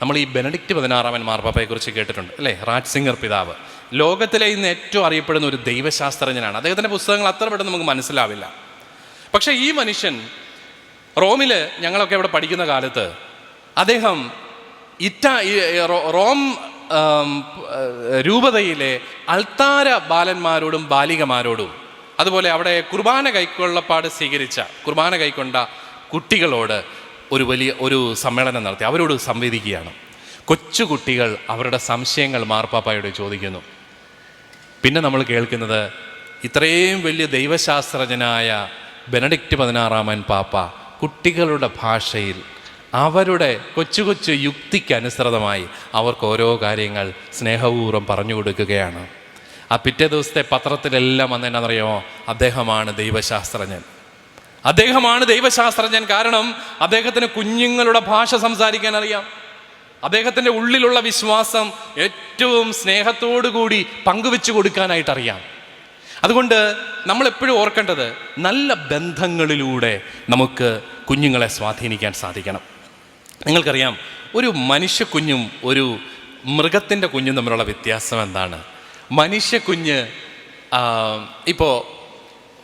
നമ്മൾ ഈ ബെനഡിക്റ്റ് പതിനാറാമൻ മാർപ്പാപ്പയെക്കുറിച്ച് കേട്ടിട്ടുണ്ട് അല്ലേ? റാറ്റ് സിംഗർ പിതാവ്. ലോകത്തിലെ ഇന്ന് ഏറ്റവും അറിയപ്പെടുന്ന ഒരു ദൈവശാസ്ത്രജ്ഞനാണ്. അദ്ദേഹത്തിന്റെ പുസ്തകങ്ങൾ അത്ര പെട്ടെന്ന് നമുക്ക് മനസ്സിലാവില്ല. പക്ഷേ ഈ മനുഷ്യൻ റോമിൽ ഞങ്ങളൊക്കെ ഇവിടെ പഠിക്കുന്ന കാലത്ത് അദ്ദേഹം ഇറ്റ റോം രൂപതയിലെ അൾത്താര ബാലന്മാരോടും ബാലികമാരോടും അതുപോലെ അവിടെ കുർബാന കൈക്കൊള്ളപ്പാട് സ്വീകരിച്ച കുർബാന കൈക്കൊണ്ട കുട്ടികളോട് ഒരു വലിയ ഒരു സമ്മേളനം നടത്തി. അവരോട് സംവേദിക്കുകയാണ്. കൊച്ചുകുട്ടികൾ അവരുടെ സംശയങ്ങൾ മാർപ്പാപ്പായോട് ചോദിക്കുന്നു. പിന്നെ നമ്മൾ കേൾക്കുന്നത് ഇത്രയും വലിയ ദൈവശാസ്ത്രജ്ഞനായ ബെനഡിക്റ്റ് പതിനാറാമൻ പാപ്പ കുട്ടികളുടെ ഭാഷയിൽ അവരുടെ കൊച്ചു കൊച്ചു യുക്തിക്ക് അനുസൃതമായി അവർക്ക് ഓരോ കാര്യങ്ങൾ സ്നേഹപൂർവം പറഞ്ഞു കൊടുക്കുകയാണ്. ആ പിറ്റേ ദിവസത്തെ പത്രത്തിലെല്ലാം വന്ന് അദ്ദേഹമാണ് ദൈവശാസ്ത്രജ്ഞൻ. അദ്ദേഹമാണ് ദൈവശാസ്ത്രജ്ഞൻ. കാരണം അദ്ദേഹത്തിന് കുഞ്ഞുങ്ങളുടെ ഭാഷ സംസാരിക്കാൻ അറിയാം. അദ്ദേഹത്തിന്റെ ഉള്ളിലുള്ള വിശ്വാസം ഏറ്റവും സ്നേഹത്തോടു കൂടി പങ്കുവെച്ചു കൊടുക്കാനായിട്ട് അറിയാം. അതുകൊണ്ട് നമ്മൾ എപ്പോഴും ഓർക്കേണ്ടത് നല്ല ബന്ധങ്ങളിലൂടെ നമുക്ക് കുഞ്ഞുങ്ങളെ സ്വാധീനിക്കാൻ സാധിക്കണം. നിങ്ങൾക്കറിയാം ഒരു മനുഷ്യ കുഞ്ഞും ഒരു മൃഗത്തിന്റെ കുഞ്ഞും തമ്മിലുള്ള വ്യത്യാസം എന്താണ്? മനുഷ്യ കുഞ്ഞ് ഇപ്പോൾ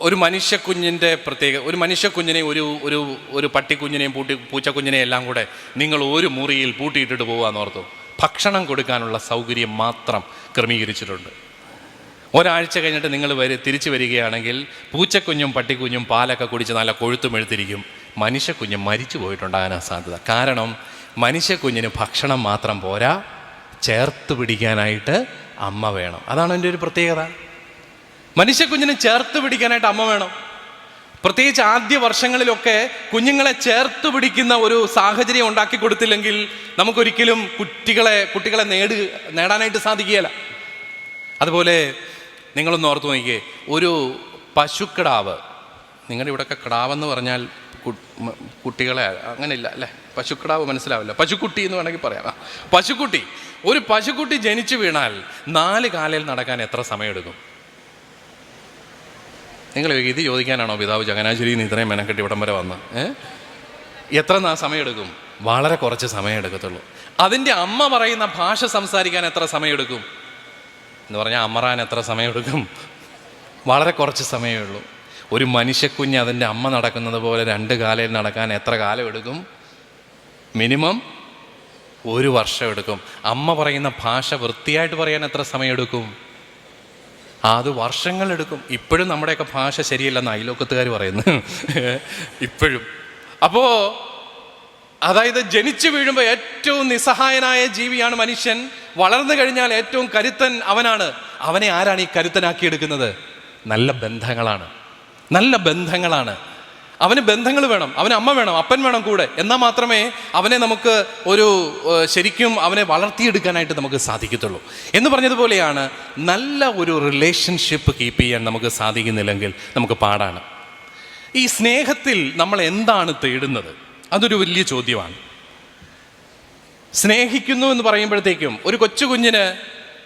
ഒരു മനുഷ്യ കുഞ്ഞിന്റെ പ്രത്യേക ഒരു മനുഷ്യ കുഞ്ഞിനെ ഒരു ഒരു ഒരു പട്ടിക്കുഞ്ഞിനെയും പൂട്ടി പൂച്ചക്കുഞ്ഞിനെയും എല്ലാം കൂടെ നിങ്ങൾ ഒരു മുറിയിൽ പൂട്ടിയിട്ടിട്ട് പോകാമെന്ന് ഓർത്തു. ഭക്ഷണം കൊടുക്കാനുള്ള സൗകര്യം മാത്രം ക്രമീകരിച്ചിട്ടുണ്ട്. ഒരാഴ്ച കഴിഞ്ഞിട്ട് നിങ്ങൾ വരെ തിരിച്ചു വരികയാണെങ്കിൽ പൂച്ചക്കുഞ്ഞും പട്ടിക്കുഞ്ഞും പാലൊക്കെ കുടിച്ച് നല്ല കൊഴുത്തും എഴുത്തിരിക്കും മനുഷ്യക്കുഞ്ഞ് മരിച്ചു പോയിട്ടുണ്ടാകാനാണ് സാധ്യത. കാരണം മനുഷ്യക്കുഞ്ഞിന് ഭക്ഷണം മാത്രം പോരാ ചേർത്ത് പിടിക്കാനായിട്ട് അമ്മ വേണം. അതാണ് എന്റെ ഒരു പ്രത്യേകത. മനുഷ്യക്കുഞ്ഞിനെ ചേർത്ത് പിടിക്കാനായിട്ട് അമ്മ വേണം. പ്രത്യേകിച്ച് ആദ്യ വർഷങ്ങളിലൊക്കെ കുഞ്ഞുങ്ങളെ ചേർത്ത് പിടിക്കുന്ന ഒരു സാഹചര്യം ഉണ്ടാക്കി കൊടുത്തില്ലെങ്കിൽ നമുക്കൊരിക്കലും കുട്ടികളെ കുട്ടികളെ നേട് നേടാനായിട്ട് സാധിക്കുകയില്ല. അതുപോലെ നിങ്ങളൊന്ന് ഓർത്ത് നോക്കിയേ ഒരു പശുക്കിടാവ് നിങ്ങളുടെ ഇവിടെയൊക്കെ കിടാവെന്ന് പറഞ്ഞാൽ കുട്ടികളെ അങ്ങനെ കുട്ടികളെ അങ്ങനെയില്ല അല്ലേ? പശുക്കിടാവ് മനസ്സിലാവില്ല. പശുക്കുട്ടി എന്ന് വേണമെങ്കിൽ പറയാം. പശുക്കുട്ടി. ഒരു പശുക്കുട്ടി ജനിച്ചു വീണാൽ നാല് കാലയിൽ നടക്കാൻ എത്ര സമയമെടുക്കും? നിങ്ങൾ ഇത് ചോദിക്കാനാണോ പിതാവ് ചങ്ങനാശ്ശേരിയിൽ നിന്ന് ഇത്രയും മെനക്കെട്ടി ഇവിടം വരെ വന്ന് എത്ര നാ സമയമെടുക്കും? വളരെ കുറച്ച് സമയം എടുക്കത്തുള്ളൂ അതിന്റെ അമ്മ പറയുന്ന ഭാഷ സംസാരിക്കാൻ എത്ര സമയമെടുക്കും? എന്ന് പറഞ്ഞാൽ അമ്മറാൻ എത്ര സമയമെടുക്കും? വളരെ കുറച്ച് സമയമേ ഉള്ളൂ. ഒരു മനുഷ്യക്കുഞ്ഞ് അതിന്റെ അമ്മ നടക്കുന്നത് പോലെ രണ്ട് കാലയിൽ നടക്കാൻ എത്ര കാലം എടുക്കും മിനിമം ഒരു വർഷം എടുക്കും അമ്മ പറയുന്ന ഭാഷ വൃത്തിയായിട്ട് പറയാൻ എത്ര സമയം എടുക്കും ആ, അത് വർഷങ്ങളെടുക്കും ഇപ്പോഴും നമ്മുടെയൊക്കെ ഭാഷ ശരിയല്ലെന്ന് അയലോക്കത്തുകാർ പറയുന്നു. ഇപ്പോഴും. അപ്പോൾ അതായത് ജനിച്ചു വീഴുമ്പോൾ ഏറ്റവും നിസ്സഹായനായ ജീവിയാണ് മനുഷ്യൻ. വളർന്നു കഴിഞ്ഞാൽ ഏറ്റവും കരുത്തൻ അവനാണ്. അവനെ ആരാണ് ഈ കരുത്തനാക്കിയെടുക്കുന്നത്? നല്ല ബന്ധങ്ങളാണ്. നല്ല ബന്ധങ്ങളാണ്. അവന് ബന്ധങ്ങൾ വേണം അവന് അമ്മ വേണം അപ്പൻ വേണം കൂടെ. എന്നാൽ മാത്രമേ അവനെ നമുക്ക് ഒരു ശരിക്കും അവനെ വളർത്തിയെടുക്കാനായിട്ട് നമുക്ക് സാധിക്കത്തുള്ളൂ. എന്ന് പറഞ്ഞതുപോലെയാണ് നല്ല ഒരു റിലേഷൻഷിപ്പ് കീപ്പ് ചെയ്യാൻ നമുക്ക് സാധിക്കുന്നില്ലെങ്കിൽ നമുക്ക് പാടാണ്. ഈ സ്നേഹത്തിൽ നമ്മൾ എന്താണ് തേടുന്നത്? അതൊരു വലിയ ചോദ്യമാണ്. സ്നേഹിക്കുന്നു എന്ന് പറയുമ്പോഴത്തേക്കും ഒരു കൊച്ചു കുഞ്ഞിന്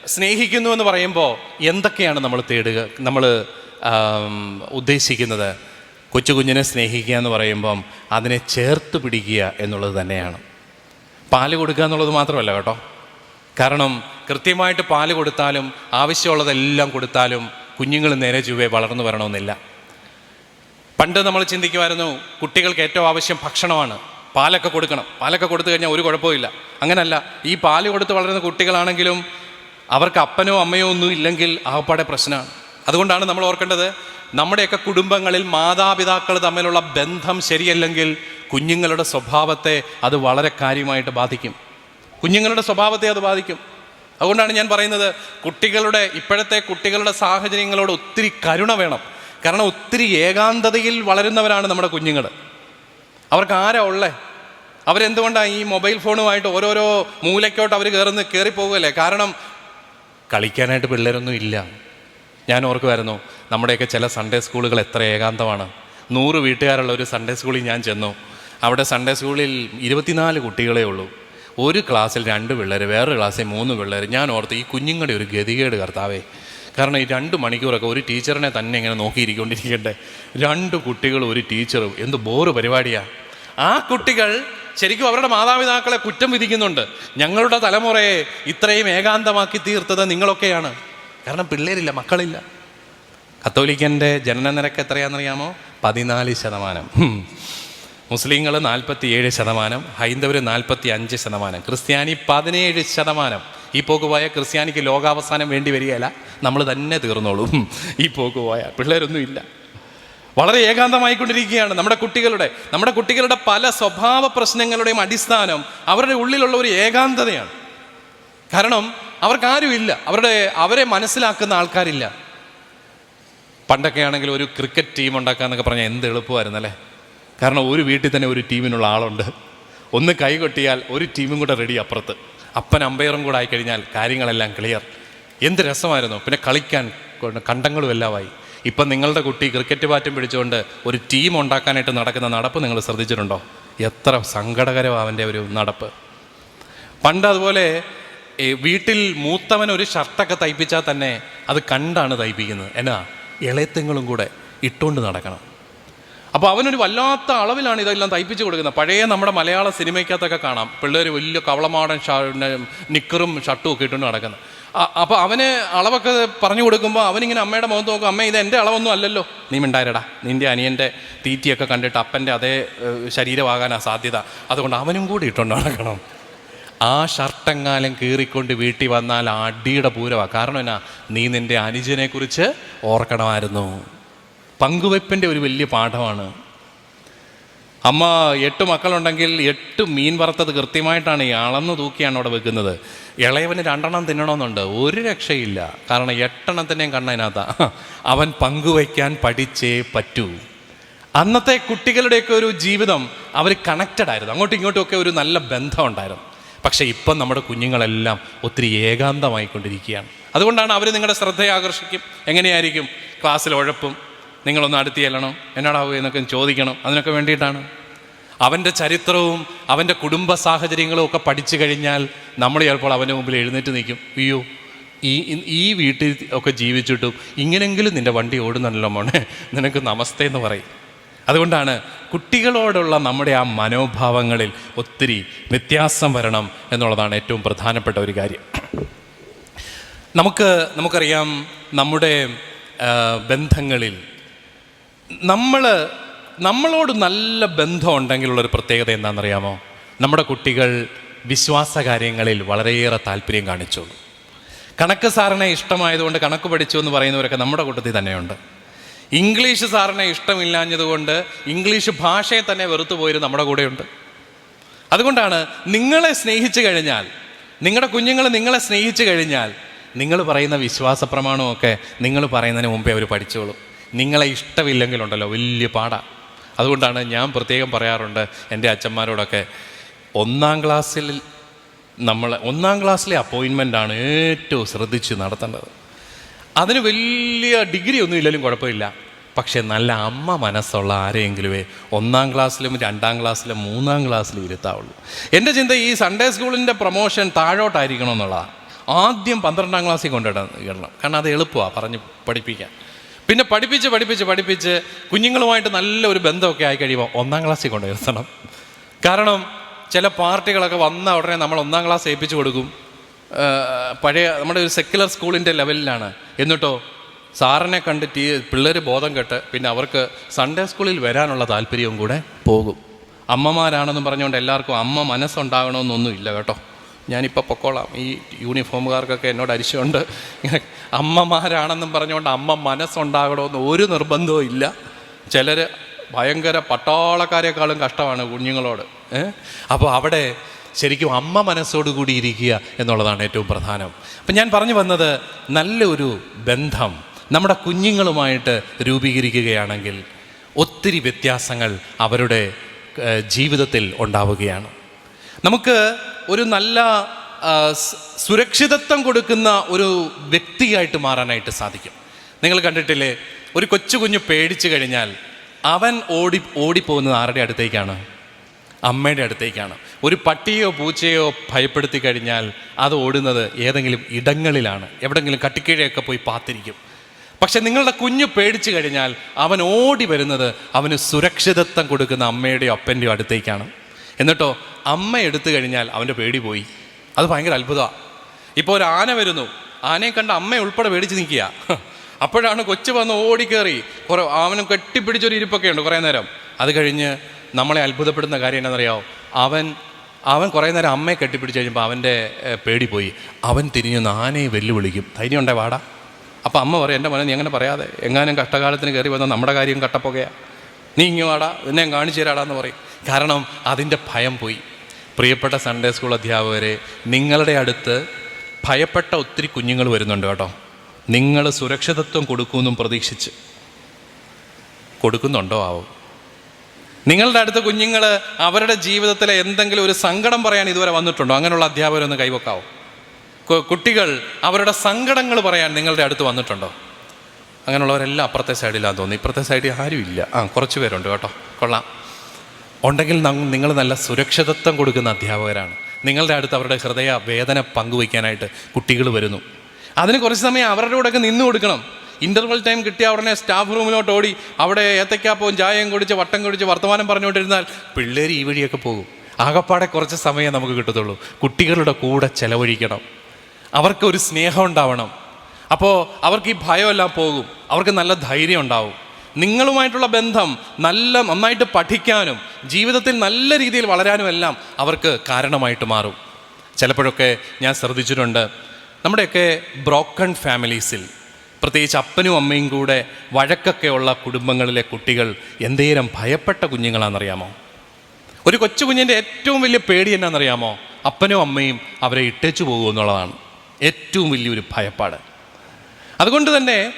സ്നേഹിക്കുന്നു എന്ന് പറയുമ്പോൾ എന്തൊക്കെയാണ് നമ്മൾ തേടുക നമ്മൾ ഉദ്ദേശിക്കുന്നത്? കൊച്ചു കുഞ്ഞിനെ സ്നേഹിക്കുക എന്ന് പറയുമ്പം അതിനെ ചേർത്ത് പിടിക്കുക എന്നുള്ളത് തന്നെയാണ്. പാൽ കൊടുക്കുക എന്നുള്ളത് മാത്രമല്ല കേട്ടോ. കാരണം കൃത്യമായിട്ട് പാൽ കൊടുത്താലും ആവശ്യമുള്ളതെല്ലാം കൊടുത്താലും കുഞ്ഞുങ്ങൾ നേരെ ചുവേ വളർന്നു വരണമെന്നില്ല. പണ്ട് നമ്മൾ ചിന്തിക്കുമായിരുന്നു കുട്ടികൾക്ക് ഏറ്റവും ആവശ്യം ഭക്ഷണമാണ്. പാലൊക്കെ കൊടുക്കണം. പാലൊക്കെ കൊടുത്തു കഴിഞ്ഞാൽ ഒരു കുഴപ്പമില്ല അങ്ങനല്ല. ഈ പാൽ കൊടുത്ത് വളരുന്ന കുട്ടികളാണെങ്കിലും അവർക്ക് അപ്പനോ അമ്മയോ ഒന്നും ഇല്ലെങ്കിൽ ആകപ്പാടെ പ്രശ്നമാണ്. അതുകൊണ്ടാണ് നമ്മൾ ഓർക്കേണ്ടത് നമ്മുടെയൊക്കെ കുടുംബങ്ങളിൽ മാതാപിതാക്കൾ തമ്മിലുള്ള ബന്ധം ശരിയല്ലെങ്കിൽ കുഞ്ഞുങ്ങളുടെ സ്വഭാവത്തെ അത് വളരെ കാര്യമായിട്ട് ബാധിക്കും. കുഞ്ഞുങ്ങളുടെ സ്വഭാവത്തെ അത് ബാധിക്കും. അതുകൊണ്ടാണ് ഞാൻ പറയുന്നത് കുട്ടികളുടെ ഇപ്പോഴത്തെ കുട്ടികളുടെ സാഹചര്യങ്ങളോട് ഒത്തിരി കരുണ വേണം. കാരണം ഒത്തിരി ഏകാന്തതയിൽ വളരുന്നവരാണ് നമ്മുടെ കുഞ്ഞുങ്ങൾ. അവർക്ക് ആരാ ഉള്ളേ? അവരെന്തുകൊണ്ടാണ് ഈ മൊബൈൽ ഫോണുമായിട്ട് ഓരോരോ മൂലയ്ക്കോട്ട് അവർ കയറുന്ന കയറിപ്പോകുകയല്ലേ കാരണം കളിക്കാനായിട്ട് പിള്ളേരൊന്നും ഇല്ല. ഞാൻ ഓർക്കുമായിരുന്നു നമ്മുടെയൊക്കെ ചില സൺഡേ സ്കൂളുകൾ എത്ര ഏകാന്തമാണ്. നൂറ് വീട്ടുകാരുള്ള ഒരു സൺഡേ സ്കൂളിൽ ഞാൻ ചെന്നു. അവിടെ സൺഡേ സ്കൂളിൽ ഇരുപത്തിനാല് കുട്ടികളേ ഉള്ളൂ. ഒരു ക്ലാസ്സിൽ രണ്ട് പിള്ളേർ വേറൊരു ക്ലാസ്സിൽ മൂന്ന് പിള്ളേർ ഞാൻ ഓർത്ത് ഈ കുഞ്ഞുങ്ങളുടെ ഒരു ഗതികേട് കർത്താവേ. കാരണം ഈ രണ്ട് മണിക്കൂറൊക്കെ ഒരു ടീച്ചറിനെ തന്നെ ഇങ്ങനെ നോക്കിയിരിക്കൊണ്ടിരിക്കട്ടെ രണ്ട് കുട്ടികളും ഒരു ടീച്ചറും. എന്ത് ബോറ് പരിപാടിയാണ് ആ കുട്ടികൾ ശരിക്കും അവരുടെ മാതാപിതാക്കളെ കുറ്റം വിധിക്കുന്നുണ്ട്. ഞങ്ങളുടെ തലമുറയെ ഇത്രയും ഏകാന്തമാക്കി തീർത്തത് നിങ്ങളൊക്കെയാണ്. കാരണം പിള്ളേരില്ല മക്കളില്ല. കത്തോലിക്കന്റെ ജനന നിരക്ക് എത്രയാണെന്നറിയാമോ? പതിനാല് ശതമാനം. മുസ്ലിങ്ങൾ നാൽപ്പത്തിയേഴ് ശതമാനം ഹൈന്ദവർ നാൽപ്പത്തി അഞ്ച് ശതമാനം ക്രിസ്ത്യാനി പതിനേഴ് ശതമാനം. ഈ പോക്ക് പോയാൽ ക്രിസ്ത്യാനിക്ക് ലോകാവസാനം വേണ്ടി വരികയല്ല. നമ്മൾ തന്നെ തീർന്നോളും. ഈ പോക്ക് പോയാൽ പിള്ളേരൊന്നും ഇല്ല. വളരെ ഏകാന്തമായിക്കൊണ്ടിരിക്കുകയാണ് നമ്മുടെ കുട്ടികളുടെ നമ്മുടെ കുട്ടികളുടെ പല സ്വഭാവ പ്രശ്നങ്ങളുടെയും അടിസ്ഥാനം അവരുടെ ഉള്ളിലുള്ള ഒരു ഏകാന്തതയാണ്. കാരണം അവർക്കാരുമില്ല അവരുടെ അവരെ മനസ്സിലാക്കുന്ന ആൾക്കാരില്ല. പണ്ടൊക്കെ ആണെങ്കിൽ ഒരു ക്രിക്കറ്റ് ടീം ഉണ്ടാക്കാന്നൊക്കെ പറഞ്ഞാൽ എന്ത് എളുപ്പമായിരുന്നല്ലേ കാരണം ഒരു വീട്ടിൽ തന്നെ ഒരു ടീമിനുള്ള ആളുണ്ട്. ഒന്ന് കൈ കൊട്ടിയാൽ ഒരു ടീമും കൂടെ റെഡി അപ്പുറത്ത്. അപ്പൻ അമ്പയറും കൂടെ ആയിക്കഴിഞ്ഞാൽ കാര്യങ്ങളെല്ലാം ക്ലിയർ എന്ത് രസമായിരുന്നു. പിന്നെ കളിക്കാൻ കൊണ്ട് കണ്ടങ്ങളും എല്ലാമായി ഇപ്പം നിങ്ങളുടെ കുട്ടി ക്രിക്കറ്റ് ബാറ്റും പിടിച്ചുകൊണ്ട് ഒരു ടീം ഉണ്ടാക്കാനായിട്ട് നടക്കുന്ന നടപ്പ് നിങ്ങൾ ശ്രദ്ധിച്ചിട്ടുണ്ടോ? എത്ര സങ്കടകരമാണ് അവന്റെ ഒരു നടപ്പ്. പണ്ട് അതുപോലെ വീട്ടിൽ മൂത്തവൻ ഒരു ഷർട്ടൊക്കെ തയ്പ്പിച്ചാൽ തന്നെ അത് കണ്ടാണ് തയ്പ്പിക്കുന്നത്. എന്നാ? ഇളയത്തെങ്ങളും കൂടെ ഇട്ടുകൊണ്ട് നടക്കണം. അപ്പോൾ അവനൊരു വല്ലാത്ത അളവിലാണ് ഇതെല്ലാം തയ്പ്പിച്ച് കൊടുക്കുന്നത്. പഴയ നമ്മുടെ മലയാള സിനിമയ്ക്കകത്തൊക്കെ കാണാം. പിള്ളേർ വലിയ കവളമാടൻ നിക്കറും ഷർട്ടും ഒക്കെ ഇട്ടുകൊണ്ട് നടക്കുന്നത്. അപ്പോൾ അവന് അളവൊക്കെ പറഞ്ഞു കൊടുക്കുമ്പോൾ അവനിങ്ങനെ അമ്മയുടെ മുഖത്ത് നോക്കും അമ്മ ഇത് എന്റെ അളവൊന്നും അല്ലല്ലോ. നീ മിണ്ടായിരടാ. നിന്റെ അനിയന്റെ തീറ്റിയൊക്കെ കണ്ടിട്ട് അപ്പന്റെ അതേ ശരീരമാകാനാണ് സാധ്യത. അതുകൊണ്ട് അവനും കൂടി ഇട്ടുകൊണ്ട് നടക്കണം. ആ ഷർട്ടെങ്ങാലും കീറിക്കൊണ്ട് വീട്ടിൽ വന്നാൽ അടിയുടെ പൂരമാണ് കാരണം എന്നാ? നീ നിന്റെ അനുജനെക്കുറിച്ച് ഓർക്കണമായിരുന്നു. പങ്കുവെപ്പിന്റെ ഒരു വലിയ പാഠമാണ്. അമ്മ എട്ട് മക്കളുണ്ടെങ്കിൽ എട്ട് മീൻ വറുത്തത് കൃത്യമായിട്ടാണ് ഈ അളന്ന് തൂക്കിയാണ് അവിടെ വെക്കുന്നത്. ഇളയവന് രണ്ടെണ്ണം തിന്നണമെന്നുണ്ട്. ഒരു രക്ഷയില്ല. കാരണം എട്ടെണ്ണത്തിന്റെയും കണ്ണതിനകത്താ അവൻ പങ്കുവയ്ക്കാൻ പഠിച്ചേ പറ്റൂ. അന്നത്തെ കുട്ടികളുടെയൊക്കെ ഒരു ജീവിതം അവർ കണക്റ്റഡ് ആയിരുന്നു. അങ്ങോട്ടും ഇങ്ങോട്ടും ഒക്കെ ഒരു നല്ല ബന്ധം ഉണ്ടായിരുന്നു. പക്ഷേ ഇപ്പം നമ്മുടെ കുഞ്ഞുങ്ങളെല്ലാം ഒത്തിരി ഏകാന്തമായിക്കൊണ്ടിരിക്കുകയാണ്. അതുകൊണ്ടാണ് അവർ നിങ്ങളുടെ ശ്രദ്ധയെ ആകർഷിക്കും. എങ്ങനെയായിരിക്കും ക്ലാസ്സിൽ ഉഴപ്പും? നിങ്ങളൊന്ന് അടുത്ത് ചെല്ലണം. എന്നോടാവൂ എന്നൊക്കെ ചോദിക്കണം. അതിനൊക്കെ വേണ്ടിയിട്ടാണ്. അവന്റെ ചരിത്രവും അവന്റെ കുടുംബ സാഹചര്യങ്ങളും ഒക്കെ പഠിച്ചു കഴിഞ്ഞാൽ നമ്മൾ ചിലപ്പോൾ അവന്റെ മുമ്പിൽ എഴുന്നേറ്റ് നിൽക്കും. അയ്യോ ഈ ഈ വീട്ടിൽ ഒക്കെ ജീവിച്ചിട്ടും ഇങ്ങനെങ്കിലും നിന്റെ വണ്ടി ഓടുന്നുണ്ടല്ലോ മോനെ. നിനക്ക് നമസ്തേ എന്ന് പറയും. അതുകൊണ്ടാണ് കുട്ടികളോടുള്ള നമ്മുടെ ആ മനോഭാവങ്ങളിൽ ഒത്തിരി വ്യത്യാസം വരണം എന്നുള്ളതാണ് ഏറ്റവും പ്രധാനപ്പെട്ട ഒരു കാര്യം. നമുക്ക് നമുക്കറിയാം നമ്മുടെ ബന്ധങ്ങളിൽ നമ്മൾ നമ്മളോട് നല്ല ബന്ധം ഉണ്ടെങ്കിലുള്ളൊരു പ്രത്യേകത എന്താണെന്നറിയാമോ? നമ്മുടെ കുട്ടികൾ വിശ്വാസ കാര്യങ്ങളിൽ വളരെയേറെ താല്പര്യം കാണിച്ചോളൂ കണക്ക് സാറിനെ ഇഷ്ടമായതുകൊണ്ട് കണക്ക് പഠിച്ചു എന്ന് പറയുന്നവരൊക്കെ നമ്മുടെ കൂട്ടത്തിൽ തന്നെയുണ്ട്. ഇംഗ്ലീഷ് സാറിനെ ഇഷ്ടമില്ലാഞ്ഞതുകൊണ്ട് ഇംഗ്ലീഷ് ഭാഷയെ തന്നെ വെറുത്തു പോയത് നമ്മുടെ കൂടെയുണ്ട്. അതുകൊണ്ടാണ് നിങ്ങളെ സ്നേഹിച്ചു കഴിഞ്ഞാൽ നിങ്ങളുടെ കുഞ്ഞുങ്ങൾ നിങ്ങളെ സ്നേഹിച്ചു കഴിഞ്ഞാൽ നിങ്ങൾ പറയുന്ന വിശ്വാസ പ്രമാണമൊക്കെ നിങ്ങൾ പറയുന്നതിന് മുമ്പേ അവർ പഠിച്ചോളും. നിങ്ങളെ ഇഷ്ടമില്ലെങ്കിലുണ്ടല്ലോ വലിയ പാടാ. അതുകൊണ്ടാണ് ഞാൻ പ്രത്യേകം പറയാറുണ്ട് എന്റെ അച്ഛന്മാരോടൊക്കെ ഒന്നാം ക്ലാസ്സിൽ നമ്മൾ ഒന്നാം ക്ലാസ്സിലെ അപ്പോയിൻമെന്റ് ആണ് ഏറ്റവും ശ്രദ്ധിച്ച് നടത്തേണ്ടത്. അതിന് വലിയ ഡിഗ്രി ഒന്നും ഇല്ലെങ്കിലും കുഴപ്പമില്ല. പക്ഷേ നല്ല അമ്മ മനസ്സുള്ള ആരെയെങ്കിലുമേ ഒന്നാം ക്ലാസ്സിലും രണ്ടാം ക്ലാസ്സിലും മൂന്നാം ക്ലാസ്സിലും ഇരുത്താവുള്ളൂ. എന്റെ ചിന്ത ഈ സൺഡേ സ്കൂളിന്റെ പ്രൊമോഷൻ താഴോട്ടായിരിക്കണം എന്നുള്ളതാണ്. ആദ്യം പന്ത്രണ്ടാം ക്ലാസ്സിൽ കൊണ്ടിടണം ഇടണം. കാരണം അത് എളുപ്പമാണ് പറഞ്ഞ് പഠിപ്പിക്കാൻ. പിന്നെ പഠിപ്പിച്ച് പഠിപ്പിച്ച് പഠിപ്പിച്ച് കുഞ്ഞുങ്ങളുമായിട്ട് നല്ല ഒരു ബന്ധമൊക്കെ ആയി കഴിയുമ്പോൾ ഒന്നാം ക്ലാസ്സിൽ കൊണ്ടുവരുത്തണം കാരണം ചില പാർട്ടികളൊക്കെ വന്ന ഉടനെ നമ്മൾ ഒന്നാം ക്ലാസ് ഏൽപ്പിച്ചു കൊടുക്കും. പഴയ നമ്മുടെ ഒരു സെക്കുലർ സ്കൂളിന്റെ ലെവലിലാണ് എന്നിട്ടോ സാറിനെ കണ്ട് ടീ പിള്ളേർ ബോധം കെട്ട് പിന്നെ അവർക്ക് സൺഡേ സ്കൂളിൽ വരാനുള്ള താല്പര്യവും കൂടെ പോകും. അമ്മമാരാണെന്ന് പറഞ്ഞുകൊണ്ട് എല്ലാവർക്കും അമ്മ മനസ്സുണ്ടാകണമെന്നൊന്നുമില്ല കേട്ടോ. ഞാനിപ്പോൾ പൊക്കോളാം. ഈ യൂണിഫോമുകാർക്കൊക്കെ എന്നോട് അരിശമുണ്ട്. ഇങ്ങനെ അമ്മമാരാണെന്നും പറഞ്ഞുകൊണ്ട് അമ്മ മനസ്സുണ്ടാകണമെന്ന് ഒരു നിർബന്ധവും ഇല്ല. ചിലർ ഭയങ്കര പട്ടാളക്കാരെക്കാളും കഷ്ടമാണ് കുഞ്ഞുങ്ങളോട്. അപ്പോൾ അവിടെ ശരിക്കും അമ്മ മനസ്സോടുകൂടി ഇരിക്കുക എന്നുള്ളതാണ് ഏറ്റവും പ്രധാനം. അപ്പം ഞാൻ പറഞ്ഞു വന്നത് നല്ലൊരു ബന്ധം നമ്മുടെ കുഞ്ഞുങ്ങളുമായിട്ട് രൂപീകരിക്കുകയാണെങ്കിൽ ഒത്തിരി വ്യത്യാസങ്ങൾ അവരുടെ ജീവിതത്തിൽ ഉണ്ടാവുകയാണ്. നമുക്ക് ഒരു നല്ല സുരക്ഷിതത്വം കൊടുക്കുന്ന ഒരു വ്യക്തിയായിട്ട് മാറാനായിട്ട് സാധിക്കും. നിങ്ങൾ കണ്ടിട്ടില്ലേ? ഒരു കൊച്ചു കുഞ്ഞ് പേടിച്ചു കഴിഞ്ഞാൽ അവൻ ഓടി ഓടിപ്പോകുന്നത് ആരുടെ അടുത്തേക്കാണ്? അമ്മയുടെ അടുത്തേക്കാണ്. ഒരു പട്ടിയോ പൂച്ചയോ ഭയപ്പെടുത്തി കഴിഞ്ഞാൽ അത് ഓടുന്നത് ഏതെങ്കിലും ഇടങ്ങളിലാണ്. എവിടെങ്കിലും കട്ടിക്കീഴയൊക്കെ പോയി പാത്തിരിക്കും. പക്ഷെ നിങ്ങളുടെ കുഞ്ഞ് പേടിച്ചു കഴിഞ്ഞാൽ അവൻ ഓടി വരുന്നത് അവന് സുരക്ഷിതത്വം കൊടുക്കുന്ന അമ്മയുടെയോ അപ്പന്റെയോ അടുത്തേക്കാണ്. എന്നിട്ടോ അമ്മ എടുത്തു കഴിഞ്ഞാൽ അവന്റെ പേടി പോയി. അത് ഭയങ്കര അത്ഭുതമാണ് ഇപ്പോൾ ഒരു ആന വരുന്നു. ആനയെ കണ്ട അമ്മ ഉൾപ്പെടെ പേടിച്ച് നിൽക്കുക. അപ്പോഴാണ് കൊച്ചു വന്ന് ഓടിക്കേറി. കുറേ അവനും കെട്ടിപ്പിടിച്ചൊരു ഇരിപ്പൊക്കെ ഉണ്ട് കുറേ നേരം. അത് കഴിഞ്ഞ് നമ്മളെ അത്ഭുതപ്പെടുന്ന കാര്യം എന്താണെന്നറിയാമോ അവൻ അവൻ കുറേ നേരം അമ്മയെ കെട്ടിപ്പിടിച്ച് കഴിയുമ്പോൾ അവന്റെ പേടി പോയി. അവൻ തിരിഞ്ഞു നാനേ വെല്ലുവിളിക്കും. ധൈര്യം ഉണ്ടേ വാടാ. അപ്പോൾ അമ്മ പറയും എന്റെ മോനെ നീ അങ്ങനെ പറയാതെ. എങ്ങാനും കഷ്ടകാലത്തിന് കയറി വന്നാൽ നമ്മുടെ കാര്യം കട്ടപ്പുകയാ. നീ ഇങ്ങ് വാടാ എന്നെ കാണിച്ചു തരാടാന്ന് പറയും. കാരണം അതിന്റെ ഭയം പോയി. പ്രിയപ്പെട്ട സൺഡേ സ്കൂൾ അധ്യാപകരെ നിങ്ങളുടെ അടുത്ത് ഭയപ്പെട്ട ഒത്തിരി കുഞ്ഞുങ്ങൾ വരുന്നുണ്ട് കേട്ടോ. നിങ്ങൾ സുരക്ഷിതത്വം കൊടുക്കുമെന്നും പ്രതീക്ഷിച്ച്. കൊടുക്കുന്നുണ്ടോ? ആവും. നിങ്ങളുടെ അടുത്ത കുഞ്ഞുങ്ങൾ അവരുടെ ജീവിതത്തിലെ എന്തെങ്കിലും ഒരു സങ്കടം പറയാൻ ഇതുവരെ വന്നിട്ടുണ്ടോ? അങ്ങനെയുള്ള അധ്യാപകരൊന്ന് കൈവക്കാവോ? കുട്ടികൾ അവരുടെ സങ്കടങ്ങൾ പറയാൻ നിങ്ങളുടെ അടുത്ത് വന്നിട്ടുണ്ടോ? അങ്ങനെയുള്ളവരെല്ലാം അപ്പുറത്തെ സൈഡിലാന്ന് തോന്നുന്നു. ഇപ്പുറത്തെ സൈഡിൽ ആരും ഇല്ല ആ കുറച്ച് പേരുണ്ട് കേട്ടോ. കൊള്ളാം. ഉണ്ടെങ്കിൽ നിങ്ങൾ നല്ല സുരക്ഷിതത്വം കൊടുക്കുന്ന അധ്യാപകരാണ്. നിങ്ങളുടെ അടുത്ത് അവരുടെ ഹൃദയ വേദന പങ്കുവയ്ക്കാനായിട്ട് കുട്ടികൾ വരുന്നു. അതിന് കുറച്ച് സമയം അവരുടെ കൂടെയൊക്കെ നിന്നു കൊടുക്കണം. ഇന്റർവൽ ടൈം കിട്ടിയ ഉടനെ സ്റ്റാഫ് റൂമിലോട്ട് ഓടി അവിടെ ഏത്തക്കാപ്പവും ചായയും കുടിച്ച് വട്ടം കുടിച്ച് വർത്തമാനം പറഞ്ഞുകൊണ്ടിരുന്നാൽ പിള്ളേർ ഈ വഴിയൊക്കെ പോകും. ആകപ്പാടെ കുറച്ച് സമയം നമുക്ക് കിട്ടത്തുള്ളൂ. കുട്ടികളുടെ കൂടെ ചെലവഴിക്കണം. അവർക്ക് ഒരു സ്നേഹം ഉണ്ടാവണം. അപ്പോൾ അവർക്ക് ഈ ഭയമെല്ലാം പോകും. അവർക്ക് നല്ല ധൈര്യം ഉണ്ടാവും. നിങ്ങളുമായിട്ടുള്ള ബന്ധം നല്ല നന്നായിട്ട് പഠിക്കാനും ജീവിതത്തിൽ നല്ല രീതിയിൽ വളരാനും എല്ലാം അവർക്ക് കാരണമായിട്ട് മാറും. ചിലപ്പോഴൊക്കെ ഞാൻ ശ്രദ്ധിച്ചിട്ടുണ്ട്. നമ്മുടെയൊക്കെ ബ്രോക്കൺ ഫാമിലീസിൽ പ്രത്യേകിച്ച് അപ്പനും അമ്മയും കൂടെ വഴക്കൊക്കെ ഉള്ള കുടുംബങ്ങളിലെ കുട്ടികൾ എന്തേരം ഭയപ്പെട്ട കുഞ്ഞുങ്ങളാണെന്നറിയാമോ? ഒരു കൊച്ചു കുഞ്ഞിന്റെ ഏറ്റവും വലിയ പേടി എന്നാണെന്നറിയാമോ? അപ്പനും അമ്മയും അവരെ ഇട്ടേച്ചു പോകും എന്നുള്ളതാണ് ഏറ്റവും വലിയൊരു ഭയപ്പാട്. അതുകൊണ്ട് തന്നെ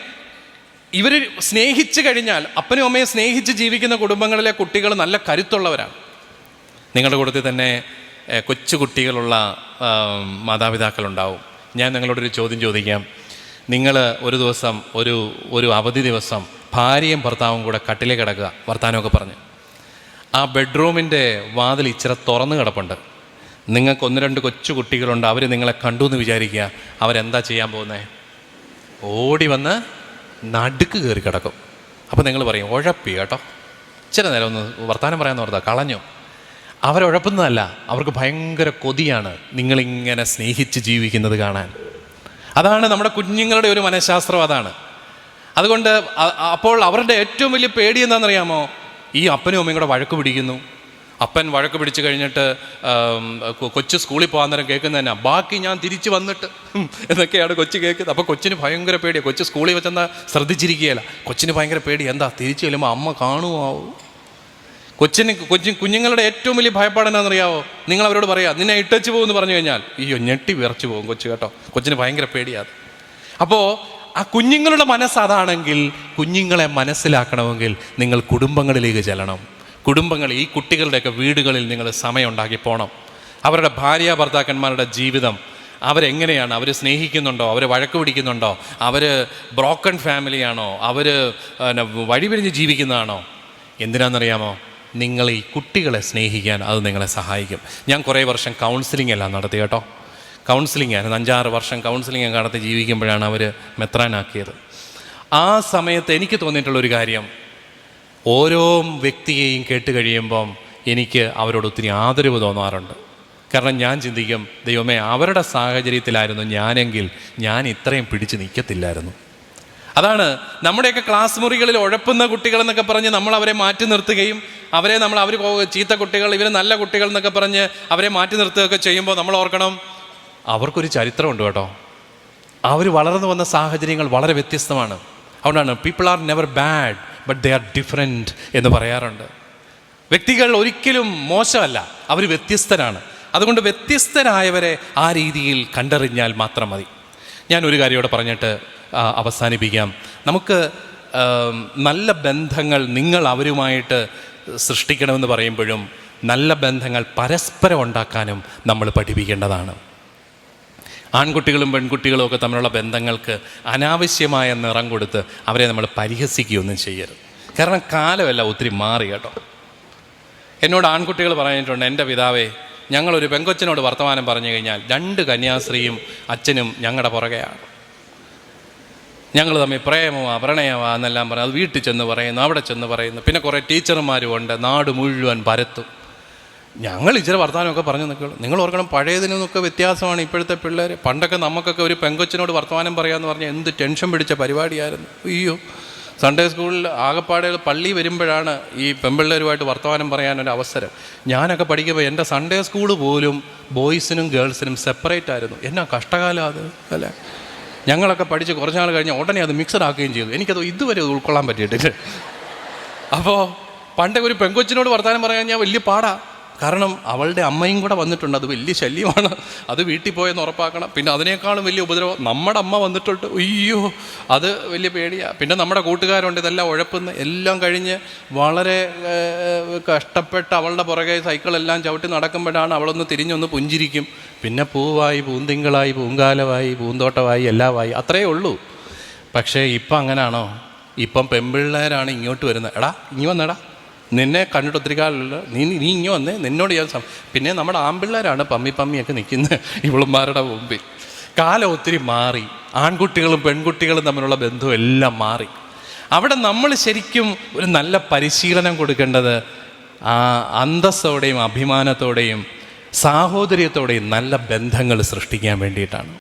ഇവർ സ്നേഹിച്ചു കഴിഞ്ഞാൽ അപ്പനും അമ്മയെ സ്നേഹിച്ച് ജീവിക്കുന്ന കുടുംബങ്ങളിലെ കുട്ടികൾ നല്ല കരുത്തുള്ളവരാണ്. നിങ്ങളുടെ കൂട്ടത്തിൽ തന്നെ കൊച്ചു കുട്ടികളുള്ള മാതാപിതാക്കളുണ്ടാവും. ഞാൻ നിങ്ങളോടൊരു ചോദ്യം ചോദിക്കാം. നിങ്ങൾ ഒരു ദിവസം ഒരു ഒരു അവധി ദിവസം ഭാര്യയും ഭർത്താവും കൂടെ കട്ടിലേ കിടക്കുക വർത്താനമൊക്കെ പറഞ്ഞ്. ആ ബെഡ്റൂമിന്റെ വാതിൽ ഇച്ചിരി തുറന്നു കിടപ്പുണ്ട്. നിങ്ങൾക്ക് ഒന്ന് രണ്ട് കൊച്ചു കുട്ടികളുണ്ട് അവർ നിങ്ങളെ കണ്ടു എന്ന് വിചാരിക്കുക അവരെന്താ ചെയ്യാൻ പോകുന്നത് ഓടി വന്ന് നടുക്ക് കയറി കിടക്കും. അപ്പോൾ നിങ്ങൾ പറയും ഉഴപ്പി കേട്ടോ. ഇച്ചിരി നേരം ഒന്ന് വർത്തമാനം പറയാമെന്ന് ഓർത്താ കളഞ്ഞു. അവരുഴപ്പുന്നതല്ല അവർക്ക് ഭയങ്കര കൊതിയാണ് നിങ്ങളിങ്ങനെ സ്നേഹിച്ച് ജീവിക്കുന്നത് കാണാൻ. അതാണ് നമ്മുടെ കുഞ്ഞുങ്ങളുടെ ഒരു മനഃശാസ്ത്രം അതാണ്. അതുകൊണ്ട് അപ്പോൾ അവരുടെ ഏറ്റവും വലിയ പേടി എന്താണെന്നറിയാമോ? ഈ അപ്പനും അമ്മയും കൂടെ വഴക്ക് പിടിക്കുന്നു. അപ്പൻ വഴക്ക് പിടിച്ചു കഴിഞ്ഞിട്ട് കൊച്ചു സ്കൂളിൽ പോകാൻ നേരം കേൾക്കുന്നത് തന്നെ ബാക്കി ഞാൻ തിരിച്ചു വന്നിട്ട് എന്നൊക്കെയാണ് കൊച്ചു കേൾക്കുന്നത്. അപ്പോൾ കൊച്ചിന് ഭയങ്കര പേടിയാണ് കൊച്ചു സ്കൂളിൽ വെച്ചെന്നാൽ ശ്രദ്ധിച്ചിരിക്കുകയല്ല. കൊച്ചിന് ഭയങ്കര പേടി. എന്താ തിരിച്ചു ചെല്ലുമ്പോൾ അമ്മ കാണുമോ കൊച്ചിന് കൊച്ചു കുഞ്ഞുങ്ങളുടെ ഏറ്റവും വലിയ ഭയപ്പാട് അറിയാവോ നിങ്ങൾ അവരോട് പറയാം നിന്നെ ഇട്ടച്ചു പോകുമെന്ന് പറഞ്ഞു കഴിഞ്ഞാൽ അയ്യോ ഞെട്ടി വിറച്ചു പോകും കൊച്ചു കേട്ടോ. കൊച്ചിന് ഭയങ്കര പേടിയാണ് അപ്പോൾ ആ കുഞ്ഞുങ്ങളുടെ മനസ്സ് അതാണെങ്കിൽ കുഞ്ഞുങ്ങളെ മനസ്സിലാക്കണമെങ്കിൽ നിങ്ങൾ കുടുംബങ്ങളിലേക്ക് ചെല്ലണം. കുടുംബങ്ങൾ ഈ കുട്ടികളുടെയൊക്കെ വീടുകളിൽ നിങ്ങൾ സമയം ഉണ്ടാക്കി പോകണം അവരുടെ ഭാര്യ ഭർത്താക്കന്മാരുടെ ജീവിതം അവരെങ്ങനെയാണ്? അവർ സ്നേഹിക്കുന്നുണ്ടോ? അവർ വഴക്ക് പിടിക്കുന്നുണ്ടോ? അവർ ബ്രോക്കൺ ഫാമിലിയാണോ അവർ വഴിപിരിഞ്ഞ് ജീവിക്കുന്നതാണോ? എന്തിനാണെന്നറിയാമോ നിങ്ങൾ ഈ കുട്ടികളെ സ്നേഹിക്കാൻ അത് നിങ്ങളെ സഹായിക്കും. ഞാൻ കുറേ വർഷം കൗൺസിലിംഗ് എല്ലാം നടത്തി കേട്ടോ. കൗൺസിലിംഗ് ആയിരുന്നു. അഞ്ചാറ് വർഷം കൗൺസിലിംഗ് നടത്തി ജീവിക്കുമ്പോഴാണ് അവർ മെത്രാനാക്കിയത്. ആ സമയത്ത് എനിക്ക് തോന്നിയിട്ടുള്ളൊരു കാര്യം. ഓരോ വ്യക്തിയെയും കേട്ട് കഴിയുമ്പം എനിക്ക് അവരോട് ഒത്തിരി ആദരവ് തോന്നാറുണ്ട്. കാരണം ഞാൻ ചിന്തിക്കും ദൈവമേ അവരുടെ സാഹചര്യത്തിലായിരുന്നു ഞാനെങ്കിൽ ഞാൻ ഇത്രയും പിടിച്ച് നിൽക്കത്തില്ലായിരുന്നു അതാണ് നമ്മുടെയൊക്കെ ക്ലാസ് മുറികളിൽ ഉഴപ്പുന്ന കുട്ടികളെന്നൊക്കെ പറഞ്ഞ് നമ്മൾ അവരെ മാറ്റി നിർത്തുകയും അവരെ നമ്മൾ അവർ ചീത്ത കുട്ടികൾ ഇവർ നല്ല കുട്ടികൾ എന്നൊക്കെ പറഞ്ഞ് അവരെ മാറ്റി നിർത്തുകയൊക്കെ ചെയ്യുമ്പോൾ നമ്മൾ ഓർക്കണം അവർക്കൊരു ചരിത്രമുണ്ട് കേട്ടോ. അവർ വളർന്നു വന്ന സാഹചര്യങ്ങൾ വളരെ വ്യത്യസ്തമാണ്. അതുകൊണ്ടാണ് people are never bad but they are different എന്ന് പറയാറുണ്ട്. വ്യക്തികൾ ഒരിക്കലും മോശമല്ല അവർ വ്യത്യസ്തരാണ്. അതുകൊണ്ട് വ്യത്യസ്തരായവരെ ആ രീതിയിൽ കണ്ടറിഞ്ഞാൽ മാത്രം മതി. ഞാൻ ഒരു കാര്യം ഇവിടെ പറഞ്ഞിട്ട് അവസാനിപ്പിക്കാം. നമുക്ക് നല്ല ബന്ധങ്ങൾ നിങ്ങൾ അവരുമായിട്ട് സൃഷ്ടിക്കണമെന്ന് പറയുമ്പോഴും നല്ല ബന്ധങ്ങൾ പരസ്പരം ഉണ്ടാക്കാനും നമ്മൾ പഠിപ്പിക്കേണ്ടതാണ്. ആൺകുട്ടികളും പെൺകുട്ടികളും ഒക്കെ തമ്മിലുള്ള ബന്ധങ്ങൾക്ക് അനാവശ്യമായ നിറം കൊടുത്ത് അവരെ നമ്മൾ പരിഹസിക്കുകയൊന്നും ചെയ്യരുത്. കാരണം കാലമല്ല ഒത്തിരി മാറി കേട്ടോ. എന്നോട് ആൺകുട്ടികൾ പറഞ്ഞിട്ടുണ്ട് എന്റെ പിതാവേ ഞങ്ങളൊരു പെങ്കൊച്ചനോട് വർത്തമാനം പറഞ്ഞു കഴിഞ്ഞാൽ രണ്ട് കന്യാസ്ത്രീയും അച്ഛനും ഞങ്ങളുടെ പുറകെയാണ്. ഞങ്ങൾ തമ്മിൽ പ്രേമമാ പ്രണയമാ എന്നെല്ലാം പറയും അത് വീട്ടിൽ ചെന്ന് പറയുന്നു അവിടെ ചെന്ന് പറയുന്നു. പിന്നെ കുറേ ടീച്ചർമാരും ഉണ്ട് നാട് മുഴുവൻ പരത്തും. ഞങ്ങൾ ഇച്ചിരി വർത്തമാനമൊക്കെ പറഞ്ഞു നിൽക്കുള്ളൂ. നിങ്ങൾ ഓർക്കണം പഴയതിൽ നിന്നൊക്കെ വ്യത്യാസമാണ് ഇപ്പോഴത്തെ പിള്ളേർ പണ്ടൊക്കെ നമുക്കൊക്കെ ഒരു പെങ്കൊച്ചിനോട് വർത്തമാനം പറയാമെന്ന് പറഞ്ഞാൽ എന്ത് ടെൻഷൻ പിടിച്ച പരിപാടിയായിരുന്നു. അയ്യോ സൺഡേ സ്കൂളിൽ ആകപ്പാടെ പള്ളി വരുമ്പോഴാണ് ഈ പെമ്പിള്ളേരുമായിട്ട് വർത്തമാനം പറയാനൊരു അവസരം. ഞാനൊക്കെ പഠിക്കുമ്പോൾ എന്റെ സൺഡേ സ്കൂൾ പോലും ബോയ്സിനും ഗേൾസിനും സെപ്പറേറ്റ് ആയിരുന്നു. എന്നാ കഷ്ടകാലം അത് അല്ലേ? ഞങ്ങളൊക്കെ പഠിച്ച് കുറച്ച് നാൾ കഴിഞ്ഞ് ഉടനെ അത് മിക്സഡ് ആക്കുകയും ചെയ്തു. എനിക്കത് ഇതുവരെ ഉൾക്കൊള്ളാൻ പറ്റിയിട്ടില്ല. അപ്പോൾ പണ്ടേ ഒരു പെങ്കൊച്ചിനോട് വർത്തമാനം പറയാൻ ഞാൻ വലിയ പാടാ. കാരണം അവളുടെ അമ്മയും കൂടെ വന്നിട്ടുണ്ട്. അത് വലിയ ശല്യമാണ്. അത് വീട്ടിൽ പോയെന്ന് ഉറപ്പാക്കണം. പിന്നെ അതിനേക്കാളും വലിയ ഉപദ്രവം നമ്മുടെ അമ്മ വന്നിട്ടുണ്ട്. അയ്യോ അത് വലിയ പേടിയാണ് പിന്നെ നമ്മുടെ കൂട്ടുകാരുണ്ട്. ഇതെല്ലാം ഉഴപ്പുന്ന. എല്ലാം കഴിഞ്ഞ് വളരെ കഷ്ടപ്പെട്ട് അവളുടെ പുറകെ സൈക്കിളെല്ലാം ചവിട്ടി നടക്കുമ്പോഴാണ് അവളൊന്ന് തിരിഞ്ഞൊന്ന് പുഞ്ചിരിക്കും. പിന്നെ പൂവായി പൂന്തിങ്കളായി പൂങ്കാലമായി പൂന്തോട്ടമായി എല്ലാമായി അത്രയേ ഉള്ളൂ. പക്ഷേ ഇപ്പം അങ്ങനെയാണോ ഇപ്പം പെൺപിള്ളേരാണ് ഇങ്ങോട്ട് വരുന്നത്. എടാ ഇനി വന്നെടാ. നിന്നെ കണ്ടിട്ട് ഒത്തിരി കാലമല്ല നീ നീ ഇങ്ങനെ വന്നേ നിന്നോട് ഞാൻ പിന്നെ നമ്മുടെ ആമ്പിള്ളേരാണ് പമ്മി പമ്മിയൊക്കെ നിൽക്കുന്നത് ഇവളുമാരുടെ മുമ്പിൽ. കാലം ഒത്തിരി മാറി. ആൺകുട്ടികളും പെൺകുട്ടികളും തമ്മിലുള്ള ബന്ധം എല്ലാം മാറി. അവിടെ നമ്മൾ ശരിക്കും ഒരു നല്ല പരിശീലനം കൊടുക്കേണ്ടത് ആ അന്തസ്സോടെയും അഭിമാനത്തോടെയും സാഹോദര്യത്തോടെയും നല്ല ബന്ധങ്ങൾ സൃഷ്ടിക്കാൻ വേണ്ടിയിട്ടാണ്.